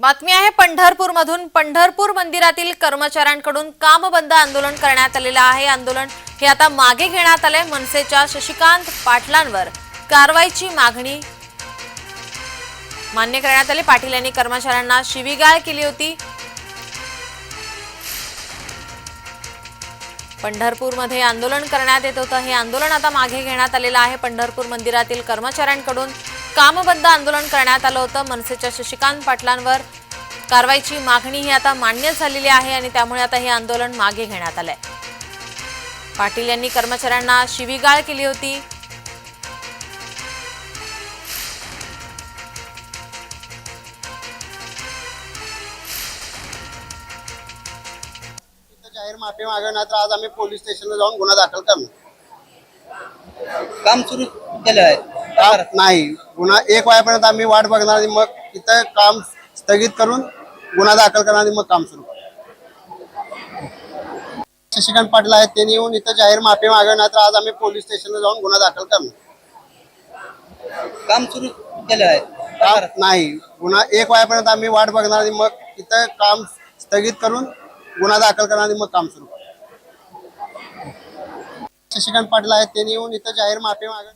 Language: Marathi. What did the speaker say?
बातमी आहे पंढरपूर मधून पंढरपूर मंदिरातील कर्मचाऱ्यांकडून कामबंद आंदोलन करण्यात आलेलं आहे. आंदोलन हे आता मागे घेण्यात आले मनसेच्या शशिकांत पाटलांवर. कारवाईची मागणी मान्य करण्यात आली. पाटील यांनी कर्मचाऱ्यांना शिवीगाळ केली होती. पंढरपूरमध्ये आंदोलन करण्यात येत होतं. हे आंदोलन आता मागे घेण्यात आलेलं आहे. पंढरपूर मंदिरातील कर्मचाऱ्यांकडून कामबंद आंदोलन करण्यात आलं होतं. मनसेच्या शशिकांत पाटलांवर कारवाईची मागणी ही आता मान्य झालेली आहे आणि त्यामुळे आता हे आंदोलन मागे घेण्यात आलंय. पाटील यांनी कर्मचाऱ्यांना शिवीगाळ केली होती. जाहीर माफी मागणार तर आज आम्ही पोलीस स्टेशनला जाऊन गुन्हा दाखल करणार. काम सुरू केलं आहे. काम नाही. गुन्हा एक वाजेपर्यंत आम्ही वाट बघणार आणि मग इथं काम स्थगित करून गुन्हा दाखल करणार आणि मग काम सुरू करणार. शशिकांत पाटील आहेत त्यांनी येऊन इथं जाहीर माफी मागणार तर आज आम्ही पोलीस स्टेशनला जाऊन गुन्हा दाखल करणार. काम सुरू केलं आहे. काम नाही. गुन्हा एक वाजेपर्यंत आम्ही वाट बघणार आणि मग इथं काम स्थगित करून गुन्हा दाखल करणार आणि मग काम सुरू करणार. शशिकांत पाटील आहेत त्यांनी येऊन इथं जाहीर माफी मागणार